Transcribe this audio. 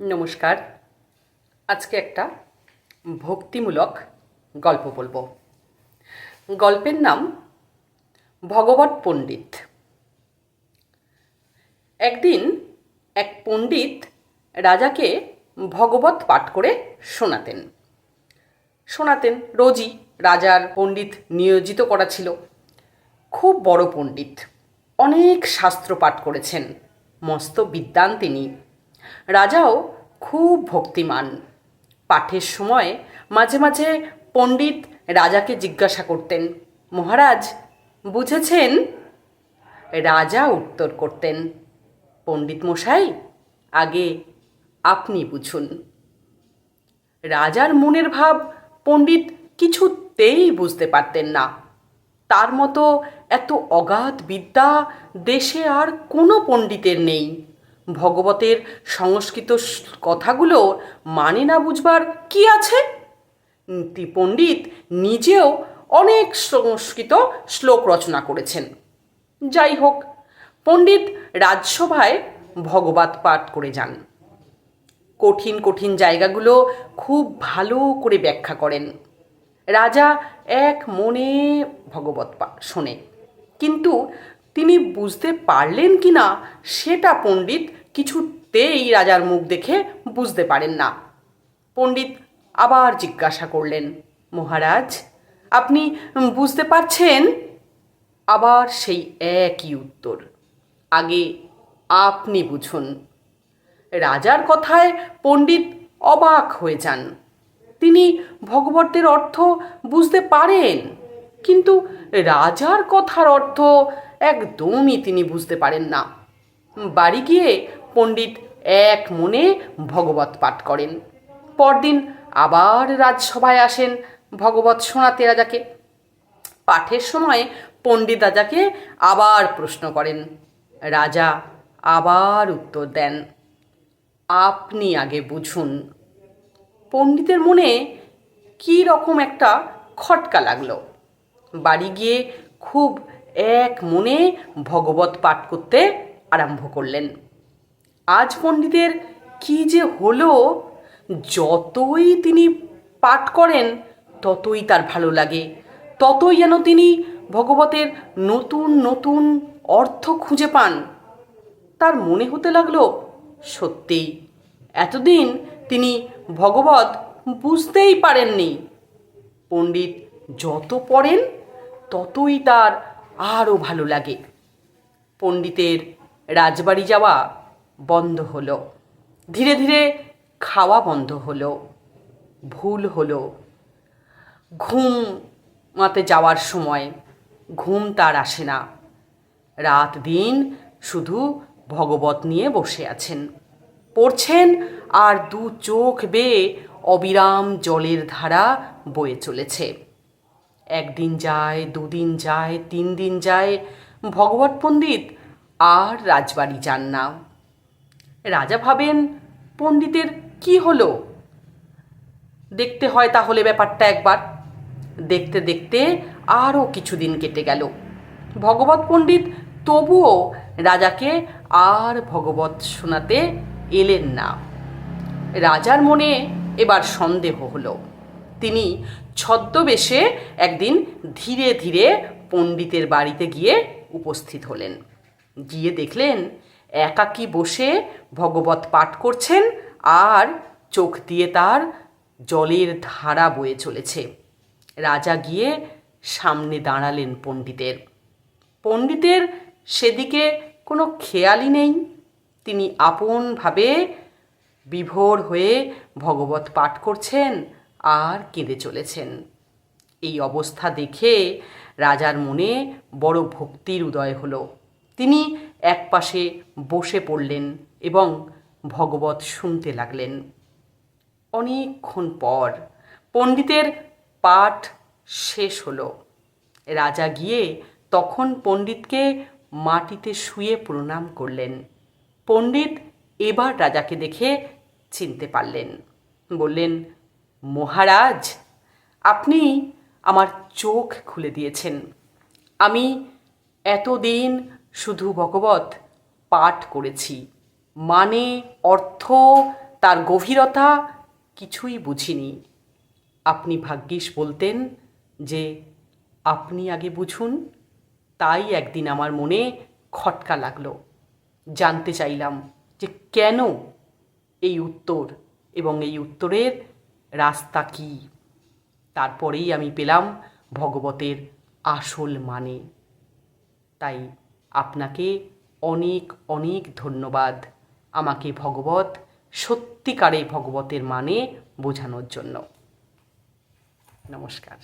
নমস্কার। আজকে একটা ভক্তিমূলক গল্প বলব। গল্পের নাম ভগবত পণ্ডিত। একদিন এক পণ্ডিত রাজাকে ভগবত পাঠ করে শোনাতেন। শোনাতেন রোজই রাজার পণ্ডিত নিয়োজিত করা ছিল। খুব বড় পণ্ডিত। অনেক শাস্ত্র পাঠ করেছেন। মস্ত বিদ্বান তিনি। রাজাও খুব ভক্তিমান। পাঠের সময় মাঝে মাঝে পণ্ডিত রাজাকে জিজ্ঞাসা করতেন, মহারাজ, বুঝেছেন? রাজা উত্তর করতেন, পণ্ডিত মশাই, আগে আপনি বুঝুন। রাজার মনের ভাব পণ্ডিত কিছুতেই বুঝতে পারতেন না। তার মতো এত অগাধ বিদ্যা দেশে আর কোনো পণ্ডিতের নেই। ভগবতের সংস্কৃত কথাগুলো মানে না বুঝবার কি আছে? পণ্ডিত নিজেও অনেক সংস্কৃত শ্লোক রচনা করেছেন। যাই হোক, পণ্ডিত রাজসভায় ভগবত পাঠ করে যান। কঠিন কঠিন জায়গাগুলো খুব ভালো করে ব্যাখ্যা করেন। রাজা এক মনে ভগবত শোনে, কিন্তু তিনি বুঝতে পারলেন কি না সেটা পণ্ডিত কিছুতেই রাজার মুখ দেখে বুঝতে পারেন না। পণ্ডিত আবার জিজ্ঞাসা করলেন, মহারাজ, আপনি বুঝতে পারছেন? আবার সেই একই উত্তর, আগে আপনি বুঝুন। রাজার কথায় পণ্ডিত অবাক হয়ে যান। তিনি ভগবতের অর্থ বুঝতে পারেন, কিন্তু রাজার কথার অর্থ একদমই তিনি বুঝতে পারেন না। বাড়ি গিয়ে পণ্ডিত এক মনে ভগবত পাঠ করেন। পরদিন আবার রাজসভায় আসেন ভগবত শোনাতে রাজাকে। পাঠের সময় পণ্ডিত রাজাকে আবার প্রশ্ন করেন, রাজা, আবার উত্তর দেন। আপনি আগে বুঝুন। পণ্ডিতের মনে কী রকম একটা খটকা লাগল। বাড়ি গিয়ে খুব এক মনে ভগবত পাঠ করতে আরম্ভ করলেন। আজ পণ্ডিতের কি যে হলো, যতই তিনি পাঠ করেন, ততই তার ভালো লাগে। ততই যেন তিনি ভগবতের নতুন নতুন অর্থ খুঁজে পান। তার মনে হতে লাগল, সত্যিই, এতদিন তিনি ভগবত বুঝতেই পারেননি। পণ্ডিত যত পড়েন, ততই তার আরও ভালো লাগে। পণ্ডিতের রাজবাড়ি যাওয়া বন্ধ হলো। ধীরে ধীরে খাওয়া বন্ধ হলো, ভুল হলো। ঘুমাতে যাওয়ার সময় ঘুম তার আসে না। রাত দিন শুধু ভগবত নিয়ে বসে আছেন। পড়ছেন আর দু চোখ বেয়ে অবিরাম জলের ধারা বয়ে চলেছে। একদিন যায়, দুদিন যায়, তিন দিন যায়, ভগবত পণ্ডিত আর রাজবাড়ি যান না। রাজা ভাবেন, পণ্ডিতের কি হলো? দেখতে হয় তাহলে ব্যাপারটা একবার। দেখতে দেখতে আরও কিছুদিন কেটে গেল। ভগবত পণ্ডিত তবুও রাজাকে আর ভগবত শোনাতে এলেন না। রাজার মনে এবার সন্দেহ হলো। তিনি ছদ্মবেশে একদিন ধীরে ধীরে পণ্ডিতের বাড়িতে গিয়ে উপস্থিত হলেন। গিয়ে দেখলেন একাকী বসে ভগবত পাঠ করছেন আর চোখ দিয়ে তার জলের ধারা বয়ে চলেছে। রাজা গিয়ে সামনে দাঁড়ালেন পণ্ডিতের। পণ্ডিতের সেদিকে কোনো খেয়ালই নেই। তিনি আপনভাবে বিভোর হয়ে ভগবত পাঠ করছেন আর কেঁদে চলেছেন। এই অবস্থা দেখে রাজার মনে বড় ভক্তির উদয় হলো। তিনি একপাশে বসে পড়লেন এবং ভগবত শুনতে লাগলেন। অনেকক্ষণ পর পণ্ডিতের পাঠ শেষ হলো। রাজা গিয়ে তখন পণ্ডিতকে মাটিতে শুয়ে প্রণাম করলেন। পণ্ডিত এবার রাজাকে দেখে চিনতে পারলেন। বললেন, মহারাজ, আপনি আমার চোখ খুলে দিয়েছেন। আমি এতদিন শুধু ভগবত পাঠ করেছি। মানে অর্থ, তার গভীরতা কিছুই বুঝিনি। আপনি ভাগ্যিস বলতেন যে আপনি আগে বুঝুন, তাই একদিন আমার মনে খটকা লাগল। জানতে চাইলাম যে কেন এই উত্তর এবং এই উত্তরের রাস্তা কী? তারপরেই আমি পেলাম ভগবতের আসল মানে। তাই আপনাকে অনেক অনেক ধন্যবাদ। আমাকে ভগবত সত্যিকারে ভগবতের মানে বোঝানোর জন্য। নমস্কার।